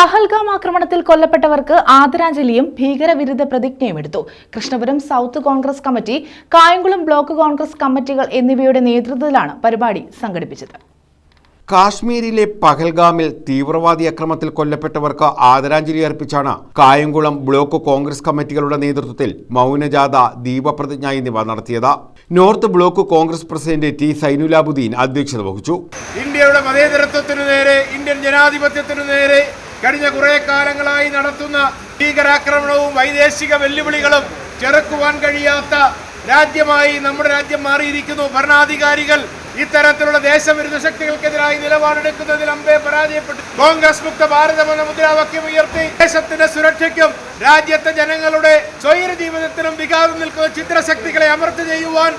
പഹൽഗാം ആക്രമണത്തിൽ കൊല്ലപ്പെട്ടവർക്ക് ആദരാഞ്ജലിയും ഭീകരവിരുദ്ധ പ്രതിജ്ഞയും എടുത്തു. Krishnapuram south Congress committee Kayamkulam block Congress കമ്മിറ്റികൾ എന്നിവയുടെ നേതൃത്വത്തിലാണ് പരിപാടി സംഘടിപ്പിച്ചത്. കാശ്മീരിലെ പഹൽഗാമിൽ തീവ്രവാദി അക്രമത്തിൽ കൊല്ലപ്പെട്ടവർക്ക് ആദരാഞ്ജലി അർപ്പിച്ചാണ് കായംകുളം ബ്ലോക്ക് കോൺഗ്രസ് കമ്മിറ്റികളുടെ നേതൃത്വത്തിൽ മൗനജാഥ ദീപപ്രതിജ്ഞ എന്നിവ നടത്തിയത്. North block Congress president T Sainulabudheen അധ്യക്ഷത വഹിച്ചു. ഇന്ത്യയുടെ മതേതരത്വത്തിനു നേരെ ഇന്ത്യൻ ജനാധിപത്യത്തിനു നേരെ കഴിഞ്ഞ കുറേ കാലങ്ങളായി നടത്തുന്ന ഭീകരാക്രമണവും വൈദേശിക വെല്ലുവിളികളും ചെറുക്കുവാൻ കഴിയാത്ത രാജ്യമായി നമ്മുടെ രാജ്യം മാറിയിരിക്കുന്നു. ഭരണാധികാരികൾ ഇത്തരത്തിലുള്ള ദേശവിരുദ്ധ ശക്തികൾക്കെതിരായി നിലപാടെടുക്കുന്നതിൽ അമ്പേ പരാജയപ്പെട്ടു. കോൺഗ്രസ് മുക്ത ഭാരതം എന്ന മുദ്രാവാക്യം ഉയർത്തി ദേശത്തിന്റെ സുരക്ഷയ്ക്കും രാജ്യത്തെ ജനങ്ങളുടെ സ്വൈര ജീവിതത്തിനും വികാസം നിൽക്കുന്ന ചിത്രശക്തികളെ അമർച്ച ചെയ്യുവാൻ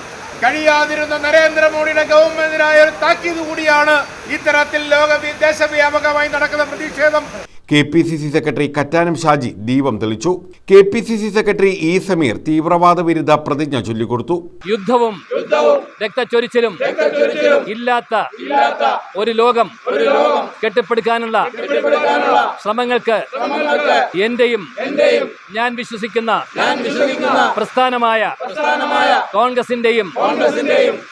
കഴിയാതിരുന്ന നരേന്ദ്രമോദിയുടെ ഗവൺമെന്റിനായ ഒരു താക്കീത് കൂടിയാണ് ഇത്തരത്തിൽ ലോക ദേശവ്യാപകമായി നടക്കുന്ന പ്രതിഷേധം. K P C C secretary Kattanam Shaji ദീപം തെളിച്ചു. K P C C secretary E Sameer തീവ്രവാദ വിരുദ്ധ പ്രതിജ്ഞ ചൊല്ലിക്കൊടുത്തു. യുദ്ധവും രക്തച്ചൊരിച്ചിലും ഇല്ലാത്ത ഒരു ലോകം കെട്ടിപ്പടുക്കാനുള്ള ശ്രമങ്ങൾക്ക് എന്റെയും ഞാൻ വിശ്വസിക്കുന്ന പ്രസ്ഥാനമായ കോൺഗ്രസിന്റെയും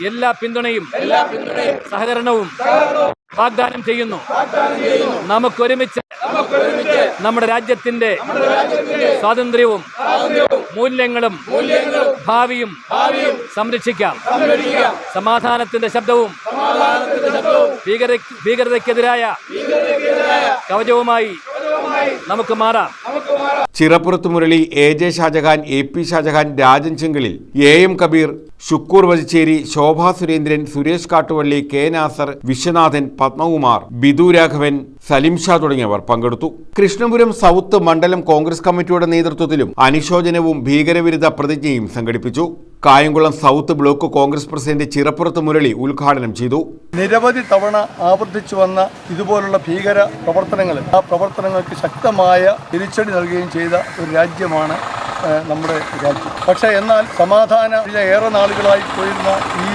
എല്ലാ പിന്തുണയും സഹകരണവും വാഗ്ദാനം ചെയ്യുന്നു. നമുക്കൊരുമിച്ച് നമ്മുടെ രാജ്യത്തിന്റെ സ്വാതന്ത്ര്യവും മൂല്യങ്ങളും ഭാവിയും സംരക്ഷിക്കാം. സമാധാനത്തിന്റെ ശബ്ദവും ഭീകര ഭീകരതയ്ക്കെതിരായ കവചവുമായി നമുക്ക് മാറാം. Chirappurath Murali A J Shajahan A P Shajahan Rajan ചെങ്കിളിൽ A M Kabeer Shukoor Vazhicheri Shobha Surendran Suresh Kattuvalli K Nasar Viswanathan Padmakumar Bidu Raghavan Salim Sha തുടങ്ങിയവർ പങ്കെടുത്തു. കൃഷ്ണപുരം സൗത്ത് മണ്ഡലം കോൺഗ്രസ് കമ്മിറ്റിയുടെ നേതൃത്വത്തിലും അനുശോചനവും ഭീകരവിരുദ്ധ പ്രതിജ്ഞയും സംഘടിപ്പിച്ചു. Kayamkulam south block Congress president Chirappurath Murali ഉദ്ഘാടനം ചെയ്തു. നിരവധി തവണ ആവർത്തിച്ചു വന്ന ഇതുപോലുള്ള ഭീകര പ്രവർത്തനങ്ങൾ ആ പ്രവർത്തനങ്ങൾക്ക് ശക്തമായ തിരിച്ചടി നൽകുകയും ചെയ്ത ഒരു രാജ്യമാണ് നമ്മുടെ രാജ്യം. പക്ഷേ എന്നാൽ സമാധാന ഏറെ നാളുകളായി പോയിരുന്ന ഈ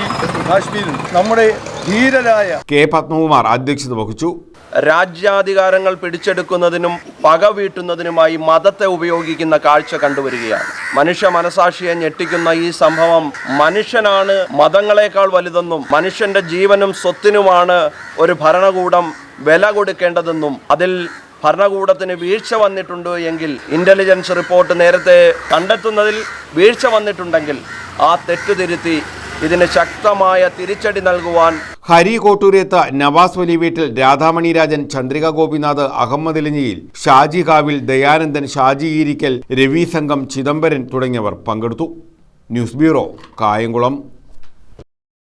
കാശ്മീരിൽ നമ്മുടെ ധീരരായ കെ പത്മകുമാർ അധ്യക്ഷത വഹിച്ചു. രാജ്യാധികാരങ്ങൾ പിടിച്ചെടുക്കുന്നതിനും പക വീട്ടുന്നതിനുമായി മതത്തെ ഉപയോഗിക്കുന്ന കാഴ്ച കണ്ടുവരികയാണ്. മനുഷ്യ മനസാക്ഷിയെ ഞെട്ടിക്കുന്ന ഈ സംഭവം മനുഷ്യനാണ് മതങ്ങളെക്കാൾ വലുതെന്നും മനുഷ്യന്റെ ജീവനും സ്വത്തിനുമാണ് ഒരു ഭരണകൂടം വില കൊടുക്കേണ്ടതെന്നും അതിൽ ഭരണകൂടത്തിന് വീഴ്ച വന്നിട്ടുണ്ട് എങ്കിൽ ഇന്റലിജൻസ് റിപ്പോർട്ട് നേരത്തെ കണ്ടെത്തുന്നതിൽ വീഴ്ച വന്നിട്ടുണ്ടെങ്കിൽ ആ തെറ്റുതിരുത്തി ഇതിന് ശക്തമായ തിരിച്ചടി നൽകുവാൻ ഹരി കോട്ടൂരേത്ത് നവാസ് വലി വീട്ടിൽ രാധാമണി രാജൻ ചന്ദ്രിക ഗോപിനാഥ് അഹമ്മദ് ഇലഞ്ഞിയിൽ ഷാജി കാവിൽ ദയാനന്ദൻ ഷാജി ഈരിക്കൽ രവി സംഘം ചിദംബരൻ തുടങ്ങിയവർ പങ്കെടുത്തു. News bureau Kayamkulam.